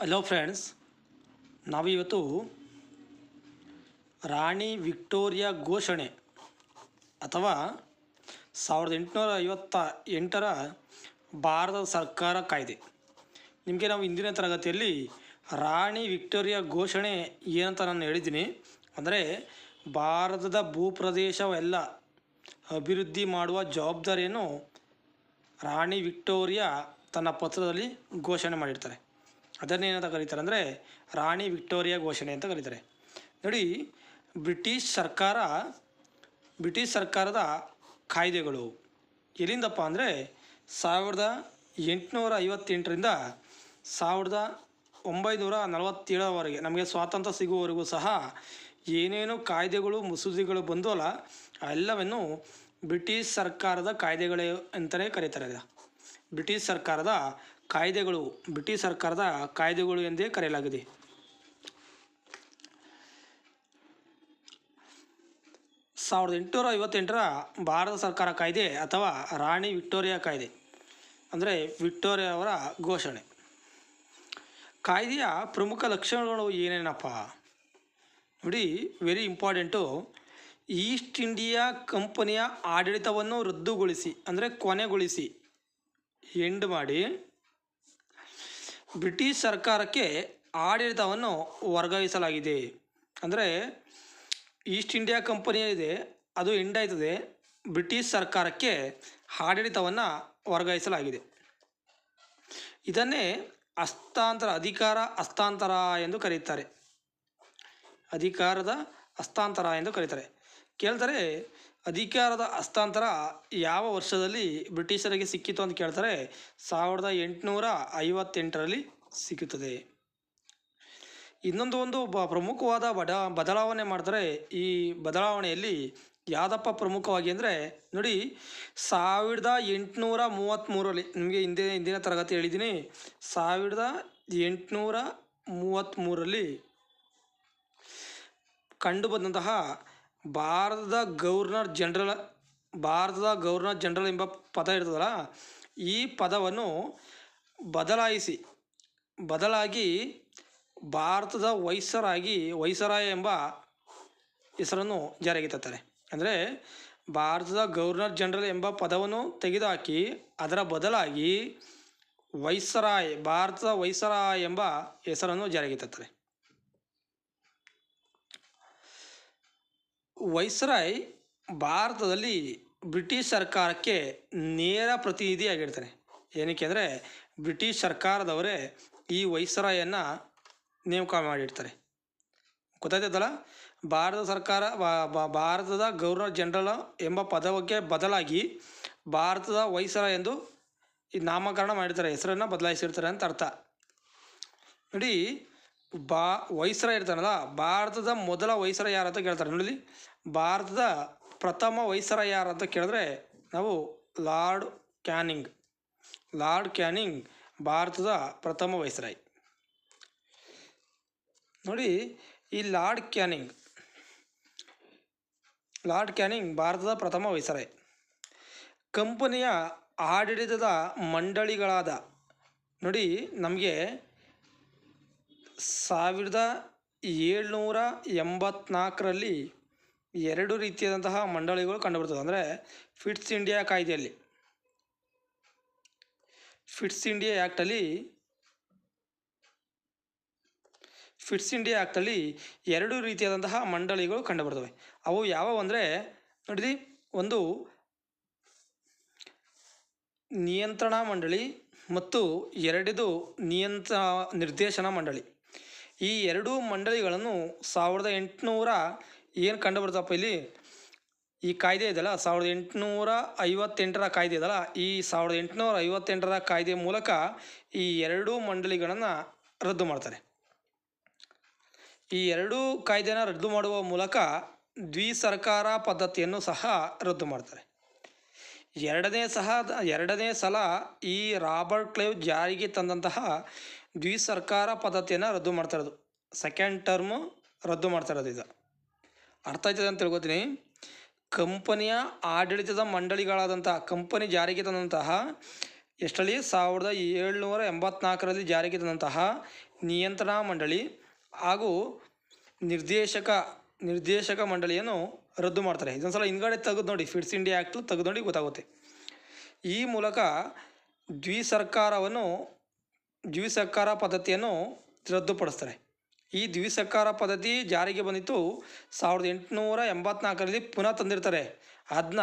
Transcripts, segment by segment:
Hello friends ನಾವಿವತ್ತು ರಾಣಿ Victoria ಘೋಷಣೆ ಅಥವಾ ಸಾವಿರದ ಎಂಟುನೂರ ಐವತ್ತ ಎಂಟರ ಭಾರತ ಸರ್ಕಾರ ಕಾಯ್ದೆ. ನಿಮಗೆ ನಾವು ಇಂದಿನ ತರಗತಿಯಲ್ಲಿ ರಾಣಿ ವಿಕ್ಟೋರಿಯಾ ಘೋಷಣೆ ಏನಂತ ನಾನು ಹೇಳಿದ್ದೀನಿ. ಅಂದರೆ ಭಾರತದ ಭೂಪ್ರದೇಶವೆಲ್ಲ ಅಭಿವೃದ್ಧಿ ಮಾಡುವ ಜವಾಬ್ದಾರಿಯನ್ನು ರಾಣಿ ವಿಕ್ಟೋರಿಯಾ ತನ್ನ ಪತ್ರದಲ್ಲಿ ಘೋಷಣೆ ಮಾಡಿರ್ತಾರೆ. ಅದನ್ನೇನಂತ ಕರೀತಾರೆ ಅಂದರೆ ರಾಣಿ ವಿಕ್ಟೋರಿಯಾ ಘೋಷಣೆ ಅಂತ ಕರೀತಾರೆ ನೋಡಿ, ಬ್ರಿಟಿಷ್ ಸರ್ಕಾರ, ಬ್ರಿಟಿಷ್ ಸರ್ಕಾರದ ಕಾಯ್ದೆಗಳು ಎಲ್ಲಿಂದಪ್ಪ ಅಂದರೆ ಸಾವಿರದ ಎಂಟುನೂರ ಐವತ್ತೆಂಟರಿಂದ ಸಾವಿರದ ಒಂಬೈನೂರ ನಲವತ್ತೇಳರವರೆಗೆ ನಮಗೆ ಸ್ವಾತಂತ್ರ್ಯ ಸಿಗುವವರೆಗೂ ಸಹ ಏನೇನು ಕಾಯ್ದೆಗಳು, ಮಸೂದೆಗಳು ಬಂದವಲ್ಲ ಎಲ್ಲವನ್ನು ಬ್ರಿಟಿಷ್ ಸರ್ಕಾರದ ಕಾಯ್ದೆಗಳೇ ಅಂತಲೇ ಕರೀತಾರೆ. ಬ್ರಿಟಿಷ್ ಸರ್ಕಾರದ ಕಾಯ್ದೆಗಳು, ಬ್ರಿಟಿಷ್ ಸರ್ಕಾರದ ಕಾಯ್ದೆಗಳು ಎಂದೇ ಕರೆಯಲಾಗಿದೆ. ಸಾವಿರದ ಎಂಟುನೂರ ಐವತ್ತೆಂಟರ ಭಾರತ ಸರ್ಕಾರ ಕಾಯ್ದೆ ಅಥವಾ ರಾಣಿ ವಿಕ್ಟೋರಿಯಾ ಕಾಯ್ದೆ, ಅಂದರೆ ವಿಕ್ಟೋರಿಯಾ ಅವರ ಘೋಷಣೆ. ಕಾಯ್ದೆಯ ಪ್ರಮುಖ ಲಕ್ಷಣಗಳು ಏನೇನಪ್ಪ? ನೋಡಿ ವೆರಿ ಇಂಪಾರ್ಟೆಂಟು ಈಸ್ಟ್ ಇಂಡಿಯಾ ಕಂಪನಿಯ ಆಡಳಿತವನ್ನು ರದ್ದುಗೊಳಿಸಿ, ಅಂದರೆ ಕೊನೆಗೊಳಿಸಿ ಎಂಡ್ ಮಾಡಿ. ಬ್ರಿಟಿಷ್ ಸರ್ಕಾರಕ್ಕೆ ಆಡಳಿತವನ್ನು ವರ್ಗಾಯಿಸಲಾಗಿದೆ. ಅಂದರೆ ಈಸ್ಟ್ ಇಂಡಿಯಾ ಕಂಪನಿ ಇದೆ, ಅದು ಎಂಡ್ ಆಯ್ತದೆ. ಬ್ರಿಟಿಷ್ ಸರ್ಕಾರಕ್ಕೆ ಆಡಳಿತವನ್ನು ವರ್ಗಾಯಿಸಲಾಗಿದೆ. ಇದನ್ನೇ ಹಸ್ತಾಂತರ, ಅಧಿಕಾರ ಹಸ್ತಾಂತರ ಎಂದು ಕರೆಯುತ್ತಾರೆ ಅಧಿಕಾರದ ಹಸ್ತಾಂತರ ಎಂದು ಕರೀತಾರೆ. ಕೇಳ್ತಾರೆ ಅಧಿಕಾರದ ಹಸ್ತಾಂತರ ಯಾವ ವರ್ಷದಲ್ಲಿ ಬ್ರಿಟಿಷರಿಗೆ ಸಿಕ್ಕಿತು ಅಂತ ಕೇಳ್ತಾರೆ. ಸಾವಿರದ ಎಂಟುನೂರ ಐವತ್ತೆಂಟರಲ್ಲಿ ಸಿಕ್ಕುತ್ತದೆ ಇನ್ನೊಂದು ಒಂದು ಬ ಪ್ರಮುಖವಾದ ಬಡ ಬದಲಾವಣೆ ಮಾಡ್ತಾರೆ. ಈ ಬದಲಾವಣೆಯಲ್ಲಿ ಯಾವುದಪ್ಪ ಪ್ರಮುಖವಾಗಿ ಅಂದರೆ, ನೋಡಿ, ಸಾವಿರದ ಎಂಟುನೂರ ಮೂವತ್ತ್ಮೂರಲ್ಲಿ ನಿಮಗೆ ಹಿಂದೆ ಹಿಂದಿನ ತರಗತಿ ಹೇಳಿದ್ದೀನಿ. ಸಾವಿರದ ಎಂಟುನೂರ ಮೂವತ್ತ್ಮೂರಲ್ಲಿ ಕಂಡುಬಂದಂತಹ ಭಾರತದ ಗವರ್ನರ್ ಜನರಲ್, ಭಾರತದ ಗವರ್ನರ್ ಜನರಲ್ ಎಂಬ ಪದ ಇರ್ತದಲ್ಲ, ಈ ಪದವನ್ನು ಬದಲಾಯಿಸಿ, ಬದಲಾಗಿ ಭಾರತದ ವೈಸರಾಗಿ, ವೈಸರಾಯ ಎಂಬ ಹೆಸರನ್ನು ಜಾರಿಗೆ ತರ್ತಾರೆ. ಅಂದರೆ ಭಾರತದ ಗವರ್ನರ್ ಜನರಲ್ ಎಂಬ ಪದವನ್ನು ತೆಗೆದುಹಾಕಿ, ಅದರ ಬದಲಾಗಿ ವೈಸರಾಯ್, ಭಾರತದ ವೈಸರಾಯ್ ಎಂಬ ಹೆಸರನ್ನು ಜಾರಿಗೆ ತರ್ತಾರೆ. ವೈಸ್ರಾಯ್ ಭಾರತದಲ್ಲಿ ಬ್ರಿಟಿಷ್ ಸರ್ಕಾರಕ್ಕೆ ನೇರ ಪ್ರತಿನಿಧಿಯಾಗಿರ್ತಾರೆ ಏನಕ್ಕೆ ಅಂದರೆ ಬ್ರಿಟಿಷ್ ಸರ್ಕಾರದವರೇ ಈ ವೈಸ್ರಾಯನ್ನು ನೇಮಕ ಮಾಡಿರ್ತಾರೆ. ಗೊತ್ತಾಯ್ತದಲ್ಲ ಭಾರತ ಸರ್ಕಾರ ಭಾರತದ ಗವರ್ನರ್ ಜನರಲ್ ಎಂಬ ಪದವಕ್ಕೆ ಬದಲಾಗಿ ಭಾರತದ ವೈಸರ ಎಂದು ಈ ನಾಮಕರಣ ಮಾಡಿರ್ತಾರೆ. ಹೆಸರನ್ನು ಬದಲಾಯಿಸಿರ್ತಾರೆ ಅಂತ ಅರ್ಥ. ನೋಡಿ ಬಾ, ವೈಸ್ರ ಇರ್ತಾನಲ್ಲ, ಭಾರತದ ಮೊದಲ ವೈಸ್ರ ಯಾರು ಅಂತ ಕೇಳ್ತಾರೆ. ನೋಡಿ ಭಾರತದ ಪ್ರಥಮ ವೈಸ್ರ ಯಾರು ಅಂತ ಕೇಳಿದ್ರೆ ನಾವು ಲಾರ್ಡ್ ಕ್ಯಾನಿಂಗ್. ಲಾರ್ಡ್ ಕ್ಯಾನಿಂಗ್ ಭಾರತದ ಪ್ರಥಮ ವೈಸ್ರಾಯ್. ನೋಡಿ, ಈ ಲಾರ್ಡ್ ಕ್ಯಾನಿಂಗ್ ಲಾರ್ಡ್ ಕ್ಯಾನಿಂಗ್ ಭಾರತದ ಪ್ರಥಮ ವೈಸರಾಯ್. ಕಂಪನಿಯ ಆಡಳಿತದ ಮಂಡಳಿಗಳಾದ, ನೋಡಿ, ನಮಗೆ ಸಾವಿರದ ಏಳ್ನೂರ ಎಂಬತ್ನಾಲ್ಕರಲ್ಲಿ ಎರಡು ರೀತಿಯಾದಂತಹ ಮಂಡಳಿಗಳು ಕಂಡುಬರ್ತದೆ ಅಂದರೆ ಫಿಟ್ಸ್ ಇಂಡಿಯಾ ಕಾಯ್ದೆಯಲ್ಲಿ. ಫಿಟ್ಸ್ ಇಂಡಿಯಾ ಆ್ಯಕ್ಟಲ್ಲಿ ಫಿಟ್ಸ್ ಇಂಡಿಯಾ ಆ್ಯಕ್ಟಲ್ಲಿ ಎರಡು ರೀತಿಯಾದಂತಹ ಮಂಡಳಿಗಳು ಕಂಡುಬರ್ತವೆ. ಅವು ಯಾವುವು ಅಂದರೆ ನೋಡಿರಿ ಒಂದು ನಿಯಂತ್ರಣ ಮಂಡಳಿ ಮತ್ತು ಎರಡದು ನಿಯಂತ್ರ ನಿರ್ದೇಶನ ಮಂಡಳಿ. ಈ ಎರಡೂ ಮಂಡಳಿಗಳನ್ನು ಸಾವಿರದ ಎಂಟುನೂರ ಏನು ಕಂಡುಬರ್ತಪ್ಪ ಇಲ್ಲಿ? ಈ ಕಾಯ್ದೆ ಇದೆಯಲ್ಲ, ಸಾವಿರದ ಎಂಟುನೂರ ಐವತ್ತೆಂಟರ ಕಾಯ್ದೆ ಇದೆಯಲ್ಲ, ಈ ಸಾವಿರದ ಎಂಟುನೂರ ಐವತ್ತೆಂಟರ ಕಾಯ್ದೆ ಮೂಲಕ ಈ ಎರಡೂ ಮಂಡಳಿಗಳನ್ನು ರದ್ದು ಮಾಡ್ತಾರೆ. ಈ ಎರಡೂ ಕಾಯ್ದೆನ ರದ್ದು ಮಾಡುವ ಮೂಲಕ ದ್ವಿಸರ್ಕಾರ ಪದ್ಧತಿಯನ್ನು ಸಹ ರದ್ದು ಮಾಡ್ತಾರೆ. ಎರಡನೇ ಸಹ, ಎರಡನೇ ಸಲ ಈ ರಾಬರ್ಟ್ ಕ್ಲೇವ್ ಜಾರಿಗೆ ತಂದಂತಹ ದ್ವಿಸರ್ಕಾರ ಪದ್ಧತಿಯನ್ನು ರದ್ದು ಮಾಡ್ತಾ ಇರೋದು. ಸೆಕೆಂಡ್ ಟರ್ಮು ರದ್ದು ಮಾಡ್ತಾ ಇರೋದು ಇದು ಅರ್ಥ ಆಯ್ತದೆ ಅಂತ ತಿಳ್ಕೊತೀನಿ. ಕಂಪನಿಯ ಆಡಳಿತದ ಮಂಡಳಿಗಳಾದಂತಹ ಕಂಪನಿ ಜಾರಿಗೆ ತಂದಂತಹ, ಎಷ್ಟರಲ್ಲಿ? ಸಾವಿರದ ಏಳ್ನೂರ ಎಂಬತ್ನಾಲ್ಕರಲ್ಲಿ ಜಾರಿಗೆ ತಂದಂತಹ ನಿಯಂತ್ರಣ ಮಂಡಳಿ ಹಾಗೂ ನಿರ್ದೇಶಕ ನಿರ್ದೇಶಕ ಮಂಡಳಿಯನ್ನು ರದ್ದು ಮಾಡ್ತಾರೆ. ಇದೊಂದು ಸಲ ಹಿಂದ್ಗಡೆ ತೆಗೆದು ನೋಡಿ ಫಿಟ್ಸ್ ಇಂಡಿಯಾ ಆ್ಯಕ್ಟ್ ತೆಗೆದು ನೋಡಿ ಗೊತ್ತಾಗುತ್ತೆ. ಈ ಮೂಲಕ ದ್ವಿಸರ್ಕಾರವನ್ನು ದ್ವಿಸರ್ಕಾರ ಪದ್ಧತಿಯನ್ನು ರದ್ದುಪಡಿಸ್ತಾರೆ. ಈ ದ್ವಿಸರ್ಕಾರ ಪದ್ಧತಿ ಜಾರಿಗೆ ಬಂದಿತ್ತು ಸಾವಿರದ ಎಂಟುನೂರ ಎಂಬತ್ನಾಲ್ಕರಲ್ಲಿ ಪುನಃ ತಂದಿರ್ತಾರೆ. ಅದನ್ನ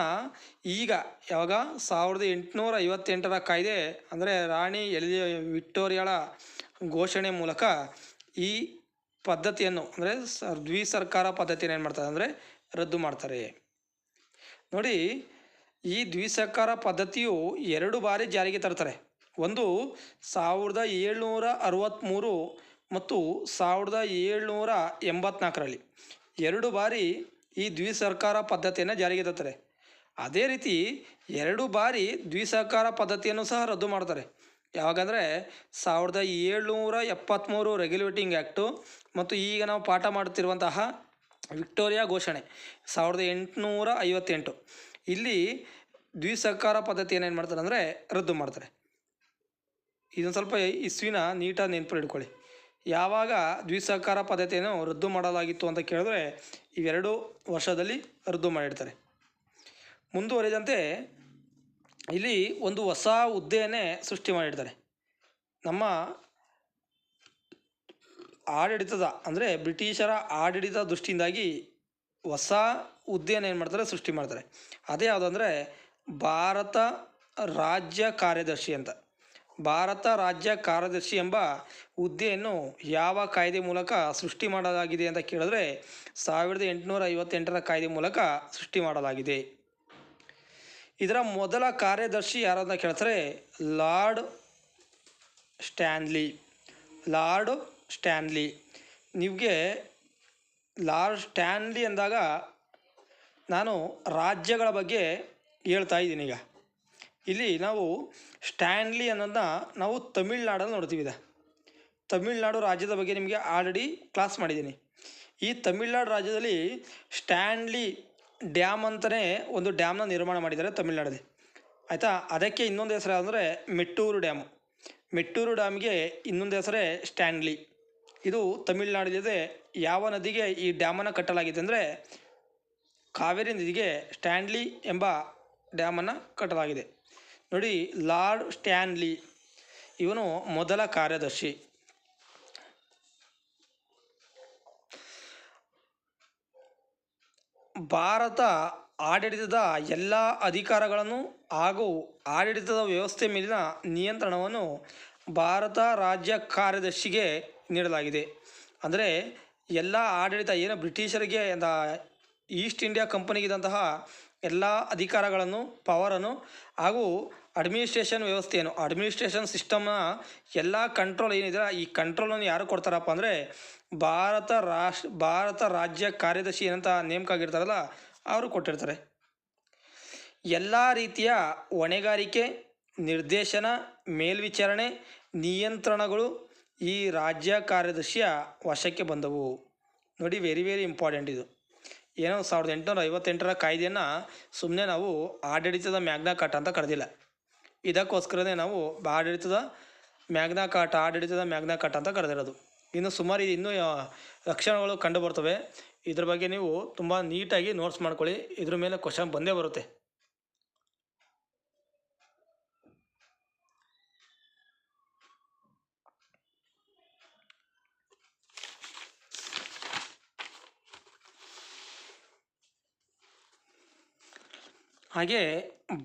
ಈಗ ಯಾವಾಗ? ಸಾವಿರದ ಎಂಟುನೂರ ಐವತ್ತೆಂಟರ ಕಾಯ್ದೆ ಅಂದರೆ ರಾಣಿ ಎಲಿ ವಿಕ್ಟೋರಿಯಾಳ ಘೋಷಣೆ ಮೂಲಕ ಈ ಪದ್ಧತಿಯನ್ನು ಅಂದರೆ ದ್ವಿಸರ್ಕಾರ ಪದ್ಧತಿಯನ್ನು ಏನು ಮಾಡ್ತಾರೆ ಅಂದರೆ ರದ್ದು ಮಾಡ್ತಾರೆ. ನೋಡಿ, ಈ ದ್ವಿಸರ್ಕಾರ ಪದ್ಧತಿಯು ಎರಡು ಬಾರಿ ಜಾರಿಗೆ ತರ್ತಾರೆ. ಒಂದು ಸಾವಿರದ ಏಳ್ನೂರ ಅರವತ್ತ್ಮೂರು ಮತ್ತು ಸಾವಿರದ ಏಳ್ನೂರ ಎಂಬತ್ನಾಲ್ಕರಲ್ಲಿ ಎರಡು ಬಾರಿ ಈ ದ್ವಿಸರ್ಕಾರ ಪದ್ಧತಿಯನ್ನು ಜಾರಿಗೆ ತರ್ತಾರೆ. ಅದೇ ರೀತಿ ಎರಡು ಬಾರಿ ದ್ವಿಸರ್ಕಾರ ಪದ್ಧತಿಯನ್ನು ಸಹ ರದ್ದು ಮಾಡ್ತಾರೆ. ಯಾವಾಗಂದರೆ ಸಾವಿರದ ಏಳ್ನೂರ ಎಪ್ಪತ್ತ್ಮೂರು ರೆಗ್ಯುಲೇಟಿಂಗ್ ಆ್ಯಕ್ಟು ಮತ್ತು ಈಗ ನಾವು ಪಾಠ ಮಾಡುತ್ತಿರುವಂತಹ ವಿಕ್ಟೋರಿಯಾ ಘೋಷಣೆ ಸಾವಿರದ ಎಂಟುನೂರ ಐವತ್ತೆಂಟು. ಇಲ್ಲಿ ದ್ವಿಸರ್ಕಾರ ಪದ್ಧತಿಯನ್ನು ಏನು ಮಾಡ್ತಾರೆ ಅಂದರೆ ರದ್ದು ಮಾಡ್ತಾರೆ. ಇದೊಂದು ಸ್ವಲ್ಪ ಇಸ್ವಿನ ನೀಟಾಗಿ ನೆನ್ಪು ಇಟ್ಕೊಳ್ಳಿ. ಯಾವಾಗ ದ್ವಿಸಹಕಾರ ಪದ್ಧತಿಯನ್ನು ರದ್ದು ಮಾಡಲಾಗಿತ್ತು ಅಂತ ಕೇಳಿದ್ರೆ ಇವೆರಡು ವರ್ಷದಲ್ಲಿ ರದ್ದು ಮಾಡಿರ್ತಾರೆ. ಮುಂದುವರಿದಂತೆ ಇಲ್ಲಿ ಒಂದು ಹೊಸ ಹುದ್ದೆಯನ್ನೇ ಸೃಷ್ಟಿ ಮಾಡಿರ್ತಾರೆ. ನಮ್ಮ ಆಡಳಿತದ, ಅಂದರೆ ಬ್ರಿಟಿಷರ ಆಡಳಿತ ದೃಷ್ಟಿಯಿಂದಾಗಿ ಹೊಸ ಹುದ್ದೆಯನ್ನು ಏನು ಮಾಡ್ತಾರೆ, ಸೃಷ್ಟಿ ಮಾಡ್ತಾರೆ. ಅದೇ ಯಾವುದು ಅಂದರೆ ಭಾರತ ರಾಜ್ಯ ಕಾರ್ಯದರ್ಶಿ ಅಂತ. ಭಾರತ ರಾಜ್ಯ ಕಾರ್ಯದರ್ಶಿ ಎಂಬ ಹುದ್ದೆಯನ್ನು ಯಾವ ಕಾಯ್ದೆ ಮೂಲಕ ಸೃಷ್ಟಿ ಮಾಡಲಾಗಿದೆ ಅಂತ ಕೇಳಿದ್ರೆ ಸಾವಿರದ ಎಂಟುನೂರ ಐವತ್ತೆಂಟರ ಕಾಯ್ದೆ ಮೂಲಕ ಸೃಷ್ಟಿ ಮಾಡಲಾಗಿದೆ. ಇದರ ಮೊದಲ ಕಾರ್ಯದರ್ಶಿ ಯಾರು ಅಂತ ಕೇಳ್ತಾರೆ ಲಾರ್ಡ್ ಸ್ಟ್ಯಾನ್ಲಿ. Lord Stanley. ನಿಮಗೆ ಲಾರ್ಡ್ ಸ್ಟ್ಯಾನ್ಲಿ ಅಂದಾಗ ನಾನು ರಾಜ್ಯಗಳ ಬಗ್ಗೆ ಹೇಳ್ತಾ ಇದ್ದೀನಿ ಈಗ. ಇಲ್ಲಿ ನಾವು ಸ್ಟ್ಯಾನ್ಲಿ ಅನ್ನೋದನ್ನ ನಾವು ತಮಿಳ್ನಾಡಲ್ಲಿ ನೋಡ್ತೀವಿ ಇದೆ. ತಮಿಳ್ನಾಡು ರಾಜ್ಯದ ಬಗ್ಗೆ ನಿಮಗೆ ಆಲ್ರೆಡಿ ಕ್ಲಾಸ್ ಮಾಡಿದ್ದೀನಿ. ಈ ತಮಿಳ್ನಾಡು ರಾಜ್ಯದಲ್ಲಿ ಸ್ಟ್ಯಾನ್ಲಿ ಡ್ಯಾಮ್ ಅಂತಲೇ ಒಂದು ಡ್ಯಾಮ್ನ ನಿರ್ಮಾಣ ಮಾಡಿದ್ದಾರೆ ತಮಿಳ್ನಾಡಲ್ಲಿ. ಆಯಿತಾ? ಅದಕ್ಕೆ ಇನ್ನೊಂದು ಹೆಸರು ಅಂದರೆ ಮೆಟ್ಟೂರು ಡ್ಯಾಮು ಮೆಟ್ಟೂರು ಡ್ಯಾಮ್ಗೆ ಇನ್ನೊಂದು ಹೆಸರೇ ಸ್ಟ್ಯಾನ್ಲಿ ಇದು ತಮಿಳ್ನಾಡಿದೆ ಯಾವ ನದಿಗೆ ಈ ಡ್ಯಾಮನ್ನು ಕಟ್ಟಲಾಗಿದೆ ಅಂದರೆ ಕಾವೇರಿ ನದಿಗೆ ಸ್ಟ್ಯಾನ್ಲಿ ಎಂಬ ಡ್ಯಾಮನ್ನು ಕಟ್ಟಲಾಗಿದೆ. ನೋಡಿ, ಲಾರ್ಡ್ ಸ್ಟ್ಯಾನ್ಲಿ ಇವನು ಮೊದಲ ಕಾರ್ಯದರ್ಶಿ. ಭಾರತ ಆಡಳಿತದ ಎಲ್ಲ ಅಧಿಕಾರಗಳನ್ನು ಹಾಗೂ ಆಡಳಿತದ ವ್ಯವಸ್ಥೆ ಮೇಲಿನ ನಿಯಂತ್ರಣವನ್ನು ಭಾರತ ರಾಜ್ಯ ಕಾರ್ಯದರ್ಶಿಗೆ ನೀಡಲಾಗಿದೆ. ಅಂದರೆ, ಎಲ್ಲ ಆಡಳಿತ ಏನು ಬ್ರಿಟಿಷರಿಗೆ ಈಸ್ಟ್ ಇಂಡಿಯಾ ಕಂಪನಿಗಿದ್ದಂತಹ ಎಲ್ಲ ಅಧಿಕಾರಗಳನ್ನು, ಪವರನ್ನು ಹಾಗೂ ಅಡ್ಮಿನಿಸ್ಟ್ರೇಷನ್ ವ್ಯವಸ್ಥೆಯನ್ನು. ಅಡ್ಮಿನಿಸ್ಟ್ರೇಷನ್ ಸಿಸ್ಟಮ್ನ ಎಲ್ಲ ಕಂಟ್ರೋಲ್ ಏನಿದೆ, ಈ ಕಂಟ್ರೋಲನ್ನು ಯಾರು ಕೊಡ್ತಾರಪ್ಪ ಅಂದರೆ ಭಾರತ ರಾಷ್ಟ್ರ ಭಾರತ ರಾಜ್ಯ ಕಾರ್ಯದರ್ಶಿ ಏನಂತ ನೇಮಕ ಆಗಿರ್ತಾರಲ್ಲ ಅವರು ಕೊಟ್ಟಿರ್ತಾರೆ. ಎಲ್ಲ ರೀತಿಯ ಹೊಣೆಗಾರಿಕೆ, ನಿರ್ದೇಶನ, ಮೇಲ್ವಿಚಾರಣೆ, ನಿಯಂತ್ರಣಗಳು ಈ ರಾಜ್ಯ ಕಾರ್ಯದರ್ಶಿಯ ವಶಕ್ಕೆ ಬಂದವು. ನೋಡಿ ವೆರಿ ವೆರಿ ಇಂಪಾರ್ಟೆಂಟ್ ಇದು. ಏನೋ ಸಾವಿರದ ಎಂಟುನೂರ ಐವತ್ತೆಂಟರ ಕಾಯ್ದೆಯನ್ನು ಸುಮ್ಮನೆ ನಾವು ಆಡಳಿತದ ಮ್ಯಾಗ್ನಾ ಕಾಟ ಅಂತ ಕರೆದಿಲ್ಲ. ಇದಕ್ಕೋಸ್ಕರನೇ ನಾವು ಆಡಳಿತದ ಮ್ಯಾಗ್ನಾ ಕಾಟ, ಆಡಳಿತದ ಮ್ಯಾಗ್ನಾ ಕಾಟ ಅಂತ ಕರೆದಿರೋದು. ಇನ್ನು ಸುಮಾರು ಇನ್ನೂ ಲಕ್ಷಣಗಳು ಕಂಡು ಬರ್ತವೆ ಇದ್ರ ಬಗ್ಗೆ ನೀವು ತುಂಬ ನೀಟಾಗಿ ನೋಟ್ಸ್ ಮಾಡ್ಕೊಳ್ಳಿ. ಇದ್ರ ಮೇಲೆ ಕ್ವಶನ್ ಬಂದೇ ಬರುತ್ತೆ. ಹಾಗೆ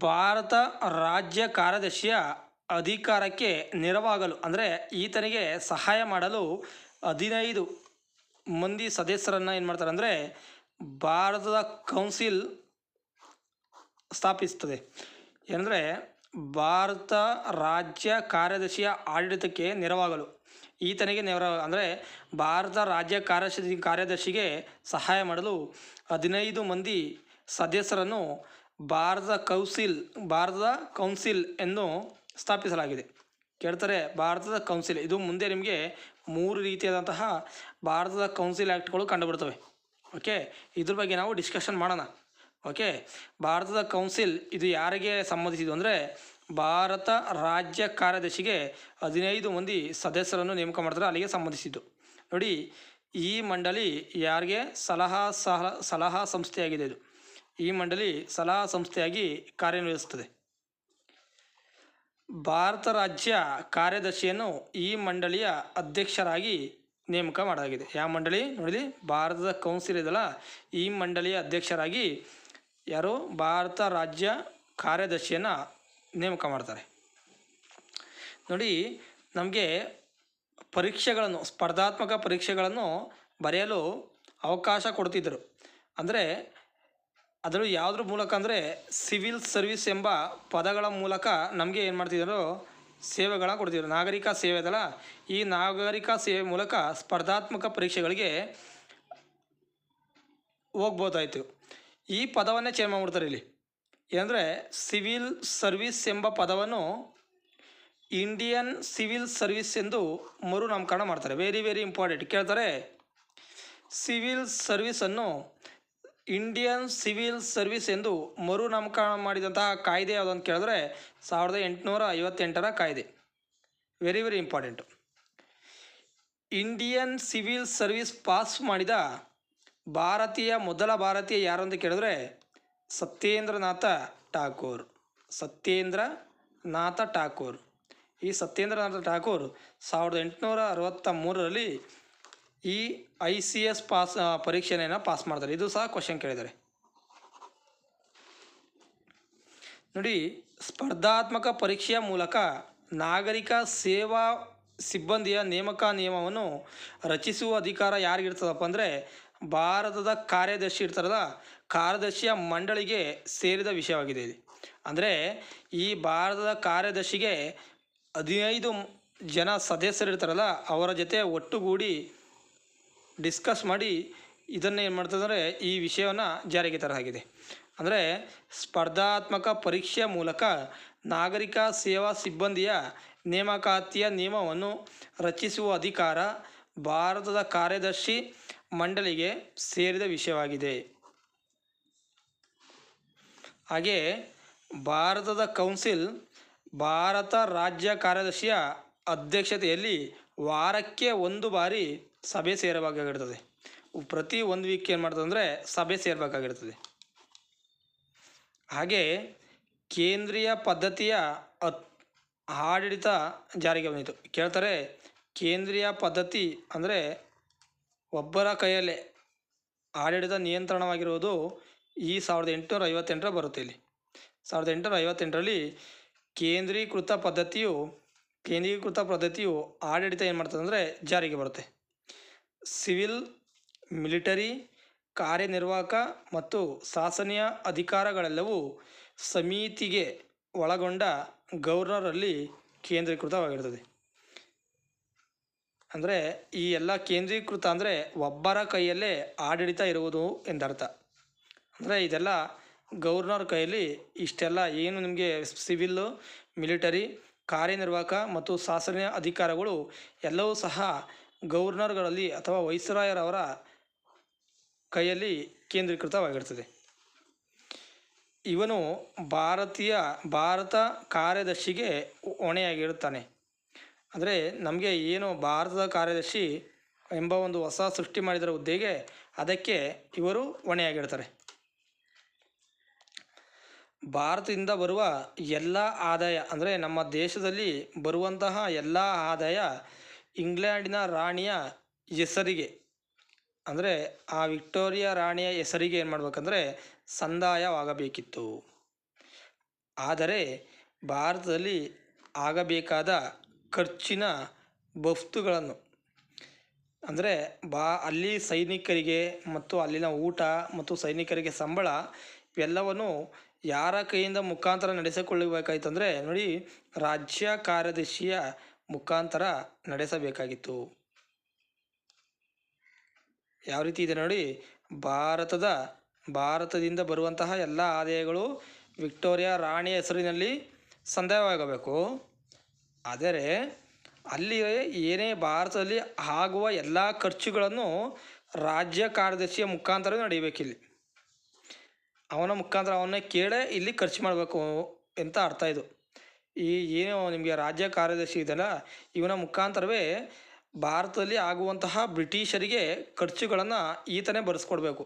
ಭಾರತ ರಾಜ್ಯ ಕಾರ್ಯದರ್ಶಿಯ ಅಧಿಕಾರಕ್ಕೆ ನೆರವಾಗಲು, ಅಂದರೆ ಈತನಿಗೆ ಸಹಾಯ ಮಾಡಲು ಹದಿನೈದು ಮಂದಿ ಸದಸ್ಯರನ್ನು ಏನು ಮಾಡ್ತಾರೆ ಅಂದರೆ ಭಾರತದ ಕೌನ್ಸಿಲ್ ಸ್ಥಾಪಿಸ್ತದೆ. ಏನಂದರೆ ಭಾರತ ರಾಜ್ಯ ಕಾರ್ಯದರ್ಶಿಯ ಆಡಳಿತಕ್ಕೆ ನೆರವಾಗಲು, ಈತನಿಗೆ ನೆರ ಅಂದರೆ ಭಾರತ ರಾಜ್ಯ ಕಾರ್ಯದರ್ಶಿ ಕಾರ್ಯದರ್ಶಿಗೆ ಸಹಾಯ ಮಾಡಲು ಹದಿನೈದು ಮಂದಿ ಸದಸ್ಯರನ್ನು ಭಾರತದ ಕೌನ್ಸಿಲ್ ಭಾರತದ ಕೌನ್ಸಿಲ್ ಎಂದು ಸ್ಥಾಪಿಸಲಾಗಿದೆ. ಕೇಳ್ತಾರೆ, ಭಾರತದ ಕೌನ್ಸಿಲ್. ಇದು ಮುಂದೆ ನಿಮಗೆ ಮೂರು ರೀತಿಯಾದಂತಹ ಭಾರತದ ಕೌನ್ಸಿಲ್ ಆ್ಯಕ್ಟ್ಗಳು ಕಂಡುಬರ್ತವೆ. ಓಕೆ? ಇದ್ರ ಬಗ್ಗೆ ನಾವು ಡಿಸ್ಕಷನ್ ಮಾಡೋಣ. ಓಕೆ? ಭಾರತದ ಕೌನ್ಸಿಲ್ ಇದು ಯಾರಿಗೆ ಸಂಬಂಧಿಸಿದ್ದು ಅಂದರೆ ಭಾರತ ರಾಜ್ಯ ಕಾರ್ಯದರ್ಶಿಗೆ ಹದಿನೈದು ಮಂದಿ ಸದಸ್ಯರನ್ನು ನೇಮಕ ಮಾಡ್ತಾರೆ, ಅಲ್ಲಿಗೆ ಸಂಬಂಧಿಸಿದ್ದು. ನೋಡಿ, ಈ ಮಂಡಳಿ ಯಾರಿಗೆ? ಸಲಹಾ ಸಲಹಾ ಸಂಸ್ಥೆಯಾಗಿದೆ ಇದು. ಈ ಮಂಡಳಿ ಸಲಹಾ ಸಂಸ್ಥೆಯಾಗಿ ಕಾರ್ಯನಿರ್ವಹಿಸುತ್ತದೆ. ಭಾರತ ರಾಜ್ಯ ಕಾರ್ಯದರ್ಶಿಯನ್ನು ಈ ಮಂಡಳಿಯ ಅಧ್ಯಕ್ಷರಾಗಿ ನೇಮಕ ಮಾಡಲಾಗಿದೆ. ಯಾವ ಮಂಡಳಿ? ನೋಡಿ ಭಾರತದ ಕೌನ್ಸಿಲ್ ಇದಲ್ಲ ಈ ಮಂಡಳಿಯ ಅಧ್ಯಕ್ಷರಾಗಿ ಯಾರು? ಭಾರತ ರಾಜ್ಯ ಕಾರ್ಯದರ್ಶಿಯನ್ನು ನೇಮಕ ಮಾಡ್ತಾರೆ. ನೋಡಿ, ನಮಗೆ ಪರೀಕ್ಷೆಗಳನ್ನು, ಸ್ಪರ್ಧಾತ್ಮಕ ಪರೀಕ್ಷೆಗಳನ್ನು ಬರೆಯಲು ಅವಕಾಶ ಕೊಡ್ತಿದ್ದರು ಅಂದರೆ ಅದರ ಯಾವುದ್ರ ಮೂಲಕ ಅಂದರೆ ಸಿವಿಲ್ ಸರ್ವಿಸ್ ಎಂಬ ಪದಗಳ ಮೂಲಕ ನಮಗೆ ಏನು ಮಾಡ್ತಿದ್ದರು ಸೇವೆಗಳನ್ನ ಕೊಡ್ತಿದ್ರು. ನಾಗರಿಕ ಸೇವೆ ಅದಲ್ಲ, ಈ ನಾಗರಿಕ ಸೇವೆ ಮೂಲಕ ಸ್ಪರ್ಧಾತ್ಮಕ ಪರೀಕ್ಷೆಗಳಿಗೆ ಹೋಗ್ಬೋದಾಯಿತು. ಈ ಪದವನ್ನೇ ಚೇಂಜ್ ಮಾಡಿಬಿಡ್ತಾರೆ ಇಲ್ಲಿ. ಏನಂದರೆ ಸಿವಿಲ್ ಸರ್ವಿಸ್ ಎಂಬ ಪದವನ್ನು ಇಂಡಿಯನ್ ಸಿವಿಲ್ ಸರ್ವಿಸ್ ಎಂದು ಮರು ನಾಮಕರಣ ಮಾಡ್ತಾರೆ. ವೆರಿ ವೆರಿ ಇಂಪಾರ್ಟೆಂಟ್ ಕೇಳ್ತಾರೆ, ಸಿವಿಲ್ ಸರ್ವಿಸನ್ನು ಇಂಡಿಯನ್ ಸಿವಿಲ್ ಸರ್ವಿಸ್ ಎಂದು ಮರು ನಾಮಕರಣ ಮಾಡಿದಂತಹ ಕಾಯ್ದೆ ಅಂತ ಕೇಳಿದ್ರೆ ಸಾವಿರದ ಎಂಟುನೂರ ಐವತ್ತೆಂಟರ ಕಾಯ್ದೆ. Very very important Indian civil service pass ಮಾಡಿದ ಭಾರತೀಯ, ಮೊದಲ ಭಾರತೀಯ ಯಾರು ಅಂತ ಕೇಳಿದ್ರೆ ಸತ್ಯೇಂದ್ರನಾಥ ಠಾಕೂರ್. ಸತ್ಯೇಂದ್ರನಾಥ ಠಾಕೂರ್. ಈ ಸತ್ಯೇಂದ್ರನಾಥ ಠಾಕೂರ್ ಸಾವಿರದ ಎಂಟುನೂರ ಅರವತ್ತ ಮೂರರಲ್ಲಿ ಈ ಐ ಸಿ ಎಸ್ ಪಾಸ್ ಪರೀಕ್ಷೆನ ಪಾಸ್ ಮಾಡ್ತಾರೆ. ಇದು ಸಹ ಕ್ವಶನ್ ಕೇಳಿದ್ದಾರೆ. ನೋಡಿ, ಸ್ಪರ್ಧಾತ್ಮಕ ಪರೀಕ್ಷೆಯ ಮೂಲಕ ನಾಗರಿಕ ಸೇವಾ ಸಿಬ್ಬಂದಿಯ ನೇಮಕ ನಿಯಮವನ್ನು ರಚಿಸುವ ಅಧಿಕಾರ ಯಾರಿಗಿರ್ತದಪ್ಪ ಅಂದರೆ, ಭಾರತದ ಕಾರ್ಯದರ್ಶಿ ಇರ್ತಾರಲ್ಲ, ಕಾರ್ಯದರ್ಶಿಯ ಮಂಡಳಿಗೆ ಸೇರಿದ ವಿಷಯವಾಗಿದೆ ಇದು. ಅಂದರೆ, ಈ ಭಾರತದ ಕಾರ್ಯದರ್ಶಿಗೆ ಹದಿನೈದು ಜನ ಸದಸ್ಯರಿರ್ತಾರಲ್ಲ, ಅವರ ಜೊತೆ ಒಟ್ಟುಗೂಡಿ ಡಿಸ್ಕಸ್ ಮಾಡಿ ಇದನ್ನು ಏನು ಮಾಡ್ತದಂದರೆ, ಈ ವಿಷಯವನ್ನು ಜಾರಿಗೆ ತರಲಾಗಿದೆ ಅಂದರೆ ಸ್ಪರ್ಧಾತ್ಮಕ ಪರೀಕ್ಷೆಯ ಮೂಲಕ ನಾಗರಿಕ ಸೇವಾ ಸಿಬ್ಬಂದಿಯ ನೇಮಕಾತಿಯ ನಿಯಮವನ್ನು ರಚಿಸುವ ಅಧಿಕಾರ ಭಾರತದ ಕಾರ್ಯದರ್ಶಿ ಮಂಡಳಿಗೆ ಸೇರಿದ ವಿಷಯವಾಗಿದೆ. ಹಾಗೆ ಭಾರತದ ಕೌನ್ಸಿಲ್ ಭಾರತ ರಾಜ್ಯ ಕಾರ್ಯದರ್ಶಿಯ ಅಧ್ಯಕ್ಷತೆಯಲ್ಲಿ ವಾರಕ್ಕೆ ಒಂದು ಬಾರಿ ಸಭೆ ಸೇರಬೇಕಾಗಿರ್ತದೆ. ಪ್ರತಿ ಒಂದು ವೀಕ್ ಏನು ಮಾಡ್ತದೆ ಅಂದರೆ ಸಭೆ ಸೇರಬೇಕಾಗಿರ್ತದೆ. ಹಾಗೆ ಕೇಂದ್ರೀಯ ಪದ್ಧತಿಯ ಅತ್, ಆಡಳಿತ ಜಾರಿಗೆ ಬಂದಿತ್ತು ಕೇಳ್ತಾರೆ ಕೇಂದ್ರೀಯ ಪದ್ಧತಿ ಅಂದರೆ ಒಬ್ಬರ ಕೈಯಲ್ಲೇ ಆಡಳಿತ ನಿಯಂತ್ರಣವಾಗಿರುವುದು ಈ ಸಾವಿರದ ಎಂಟುನೂರ ಐವತ್ತೆಂಟರ ಬರುತ್ತೆ ಇಲ್ಲಿ. ಸಾವಿರದ ಎಂಟುನೂರ ಐವತ್ತೆಂಟರಲ್ಲಿ ಕೇಂದ್ರೀಕೃತ ಪದ್ಧತಿಯು ಕೇಂದ್ರೀಕೃತ ಪದ್ಧತಿಯು ಆಡಳಿತ ಏನು ಮಾಡ್ತದೆ ಅಂದರೆ ಜಾರಿಗೆ ಬರುತ್ತೆ. ಸಿವಿಲ್, ಮಿಲಿಟರಿ, ಕಾರ್ಯನಿರ್ವಾಹಕ ಮತ್ತು ಶಾಸನೀಯ ಅಧಿಕಾರಗಳೆಲ್ಲವೂ ಸಮಿತಿಗೆ ಒಳಗೊಂಡ ಗೌರ್ನರಲ್ಲಿ ಕೇಂದ್ರೀಕೃತವಾಗಿರ್ತದೆ ಅಂದರೆ ಈ ಎಲ್ಲ ಕೇಂದ್ರೀಕೃತ ಅಂದರೆ ಒಬ್ಬರ ಕೈಯಲ್ಲೇ ಆಡಳಿತ ಇರುವುದು ಎಂದರ್ಥ. ಅಂದರೆ ಇದೆಲ್ಲ ಗೌರ್ನರ್ ಕೈಯಲ್ಲಿ ಇಷ್ಟೆಲ್ಲ ಏನು ನಿಮಗೆ ಸಿವಿಲ್ಲು ಮಿಲಿಟರಿ, ಕಾರ್ಯನಿರ್ವಾಹಕ ಮತ್ತು ಶಾಸನೀಯ ಅಧಿಕಾರಗಳು ಎಲ್ಲವೂ ಸಹ ಗವರ್ನರ್ಗಳಲ್ಲಿ ಅಥವಾ ವೈಸ್ರಾಯರವರ ಕೈಯಲ್ಲಿ ಕೇಂದ್ರೀಕೃತವಾಗಿರ್ತದೆ. ಇವನು ಭಾರತೀಯ, ಭಾರತ ಕಾರ್ಯದರ್ಶಿಗೆ ಹೊಣೆಯಾಗಿರುತ್ತಾನೆ. ಅಂದರೆ ನಮಗೆ ಏನು ಭಾರತದ ಕಾರ್ಯದರ್ಶಿ ಎಂಬ ಒಂದು ಹೊಸ ಸೃಷ್ಟಿ ಮಾಡಿದರ ಹುದ್ದೆಗೆ ಅದಕ್ಕೆ ಇವರು ಹೊಣೆಯಾಗಿರ್ತಾರೆ. ಭಾರತದಿಂದ ಬರುವ ಎಲ್ಲ ಆದಾಯ, ಅಂದರೆ ನಮ್ಮ ದೇಶದಲ್ಲಿ ಬರುವಂತಹ ಎಲ್ಲ ಆದಾಯ ಇಂಗ್ಲೆಂಡಿನ ರಾಣಿಯ ಹೆಸರಿಗೆ, ಅಂದರೆ ಆ ವಿಕ್ಟೋರಿಯಾ ರಾಣಿಯ ಹೆಸರಿಗೆ ಏನು ಮಾಡಬೇಕಂದ್ರೆ ಸಂದಾಯವಾಗಬೇಕಿತ್ತು. ಆದರೆ ಭಾರತದಲ್ಲಿ ಆಗಬೇಕಾದ ಖರ್ಚಿನ ಬಫ್ತುಗಳನ್ನು, ಅಂದರೆ ಬಾ, ಅಲ್ಲಿ ಸೈನಿಕರಿಗೆ ಮತ್ತು ಅಲ್ಲಿನ ಊಟ ಮತ್ತು ಸೈನಿಕರಿಗೆ ಸಂಬಳ, ಇವೆಲ್ಲವನ್ನು ಯಾರ ಕೈಯಿಂದ ಮುಖಾಂತರ ನಡೆಸಿಕೊಳ್ಳಬೇಕಾಯ್ತಂದರೆ ನೋಡಿ ರಾಜ್ಯ ಕಾರ್ಯದರ್ಶಿಯ ಮುಖಾಂತರ ನಡೆಸಬೇಕಾಗಿತ್ತು. ಯಾವ ರೀತಿ ಇದೆ ನೋಡಿ, ಭಾರತದ, ಭಾರತದಿಂದ ಬರುವಂತಹ ಎಲ್ಲ ಆದಾಯಗಳು ವಿಕ್ಟೋರಿಯಾ ರಾಣಿಯ ಹೆಸರಿನಲ್ಲಿ ಸಂದಾಯವಾಗಬೇಕು. ಆದರೆ, ಅಲ್ಲಿ ಏನೇ ಭಾರತದಲ್ಲಿ ಆಗುವ ಎಲ್ಲ ಖರ್ಚುಗಳನ್ನು ರಾಜ್ಯ ಕಾರ್ಯದರ್ಶಿಯ ಮುಖಾಂತರ ನಡೆಯಬೇಕಿಲ್ಲಿ. ಅವನ ಮುಖಾಂತರ ಅವನ್ನೇ ಕೇಳೇ ಇಲ್ಲಿ ಖರ್ಚು ಮಾಡಬೇಕು ಅಂತ ಅರ್ಥ ಇದು. ಈ ಏನು ನಿಮಗೆ ರಾಜ್ಯ ಕಾರ್ಯದರ್ಶಿ ಇದೆಯಲ್ಲ ಇವನ ಮುಖಾಂತರವೇ ಭಾರತದಲ್ಲಿ ಆಗುವಂತಹ ಬ್ರಿಟಿಷರಿಗೆ ಖರ್ಚುಗಳನ್ನು ಈತನೇ ಬರೆಸ್ಕೊಡ್ಬೇಕು.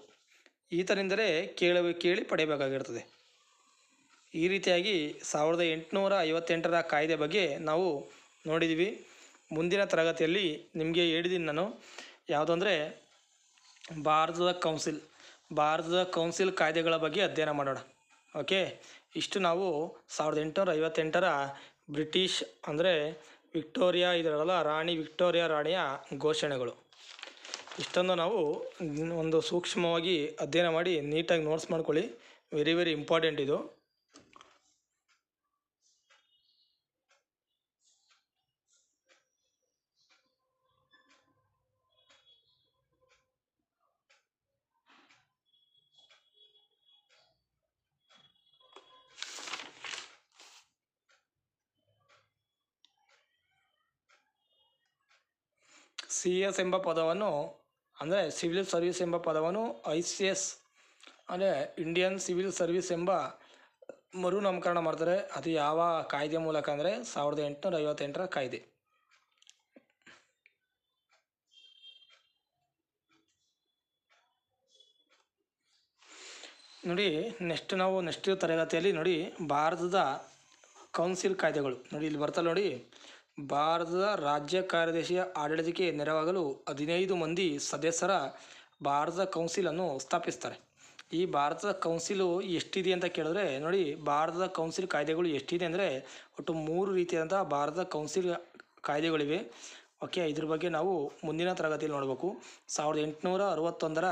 ಈತನಿಂದಲೇ ಕೇಳ ಕೇಳಿ ಪಡೆಯಬೇಕಾಗಿರ್ತದೆ. ಈ ರೀತಿಯಾಗಿ ಸಾವಿರದ ಎಂಟುನೂರ ಐವತ್ತೆಂಟರ ಕಾಯ್ದೆ ಬಗ್ಗೆ ನಾವು ನೋಡಿದ್ದೀವಿ ಮುಂದಿನ ತರಗತಿಯಲ್ಲಿ ನಿಮಗೆ ಹೇಳಿದ್ದೀನಿ ನಾನು. ಯಾವುದಂದರೆ ಭಾರತದ ಕೌನ್ಸಿಲ್ ಭಾರತದ ಕೌನ್ಸಿಲ್ ಕಾಯ್ದೆಗಳ ಬಗ್ಗೆ ಅಧ್ಯಯನ ಮಾಡೋಣ. ಓಕೆ? ಇಷ್ಟು ನಾವು ಸಾವಿರದ ಎಂಟುನೂರ ಐವತ್ತೆಂಟರ ಬ್ರಿಟಿಷ್ ಅಂದರೆ ವಿಕ್ಟೋರಿಯಾ ಇದರಲ್ಲ ರಾಣಿ ವಿಕ್ಟೋರಿಯಾ ರಾಣಿಯ ಘೋಷಣೆಗಳು. ಇಷ್ಟೊಂದು ನಾವು ಒಂದು ಸೂಕ್ಷ್ಮವಾಗಿ ಅಧ್ಯಯನ ಮಾಡಿ ನೀಟಾಗಿ ನೋಟ್ಸ್ ಮಾಡ್ಕೊಳ್ಳಿ. ವೆರಿ ವೆರಿ ಇಂಪಾರ್ಟೆಂಟ್ ಇದು. ಸಿ ಎಸ್ ಎಂಬ ಪದವನ್ನು, ಅಂದರೆ ಸಿವಿಲ್ ಸರ್ವಿಸ್ ಎಂಬ ಪದವನ್ನು ಐ ಸಿ ಎಸ್, ಅಂದರೆ ಇಂಡಿಯನ್ ಸಿವಿಲ್ ಸರ್ವಿಸ್ ಎಂಬ ಮರು ನಾಮಕರಣ ಮಾಡ್ತಾರೆ. ಅದು ಯಾವ ಕಾಯ್ದೆ ಮೂಲಕ ಅಂದರೆ ಸಾವಿರದ ಎಂಟುನೂರ ಐವತ್ತೆಂಟರ ಕಾಯ್ದೆ. ನೋಡಿ ನೆಕ್ಸ್ಟ್ ನಾವು ನೆಕ್ಸ್ಟ್ ತರಗತಿಯಲ್ಲಿ ನೋಡಿ ಭಾರತದ ಕೌನ್ಸಿಲ್ ಕಾಯ್ದೆಗಳು. ನೋಡಿ, ಇಲ್ಲಿ ಬರ್ತಲ್ಲ ನೋಡಿ. ಭಾರತದ ರಾಜ್ಯ ಕಾರ್ಯದರ್ಶಿಯ ಆಡಳಿತಕ್ಕೆ ನೆರವಾಗಲು ಹದಿನೈದು ಮಂದಿ ಸದಸ್ಯರ ಭಾರತದ ಕೌನ್ಸಿಲನ್ನು ಸ್ಥಾಪಿಸ್ತಾರೆ. ಈ ಭಾರತದ ಕೌನ್ಸಿಲು ಎಷ್ಟಿದೆ ಅಂತ ಕೇಳಿದ್ರೆ, ನೋಡಿ, ಭಾರತದ ಕೌನ್ಸಿಲ್ ಕಾಯ್ದೆಗಳು ಎಷ್ಟಿದೆ ಅಂದರೆ ಒಟ್ಟು ಮೂರು ರೀತಿಯಾದಂಥ ಭಾರತದ ಕೌನ್ಸಿಲ್ ಕಾಯ್ದೆಗಳಿವೆ. ಓಕೆ, ಇದ್ರ ಬಗ್ಗೆ ನಾವು ಮುಂದಿನ ತರಗತಿಯಲ್ಲಿ ನೋಡಬೇಕು. ಸಾವಿರದ ಎಂಟುನೂರ ಅರವತ್ತೊಂದರ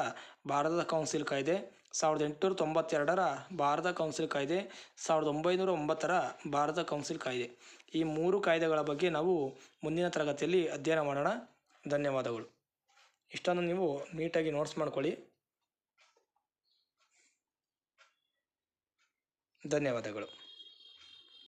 ಭಾರತದ ಕೌನ್ಸಿಲ್ ಕಾಯ್ದೆ. ಸಾವಿರದ ಎಂಟುನೂರ ತೊಂಬತ್ತೆರಡರ ಭಾರತ ಕೌನ್ಸಿಲ್ ಕಾಯ್ದೆ, ಸಾವಿರದ ಒಂಬೈನೂರ ಒಂಬತ್ತರ ಭಾರತ ಕೌನ್ಸಿಲ್ ಕಾಯ್ದೆ. ಈ ಮೂರು ಕಾಯ್ದೆಗಳ ಬಗ್ಗೆ ನಾವು ಮುಂದಿನ ತರಗತಿಯಲ್ಲಿ ಅಧ್ಯಯನ ಮಾಡೋಣ. ಧನ್ಯವಾದಗಳು. ಇಷ್ಟನ್ನು ನೀವು ನೀಟಾಗಿ ನೋಟ್ಸ್ ಮಾಡ್ಕೊಳ್ಳಿ. ಧನ್ಯವಾದಗಳು.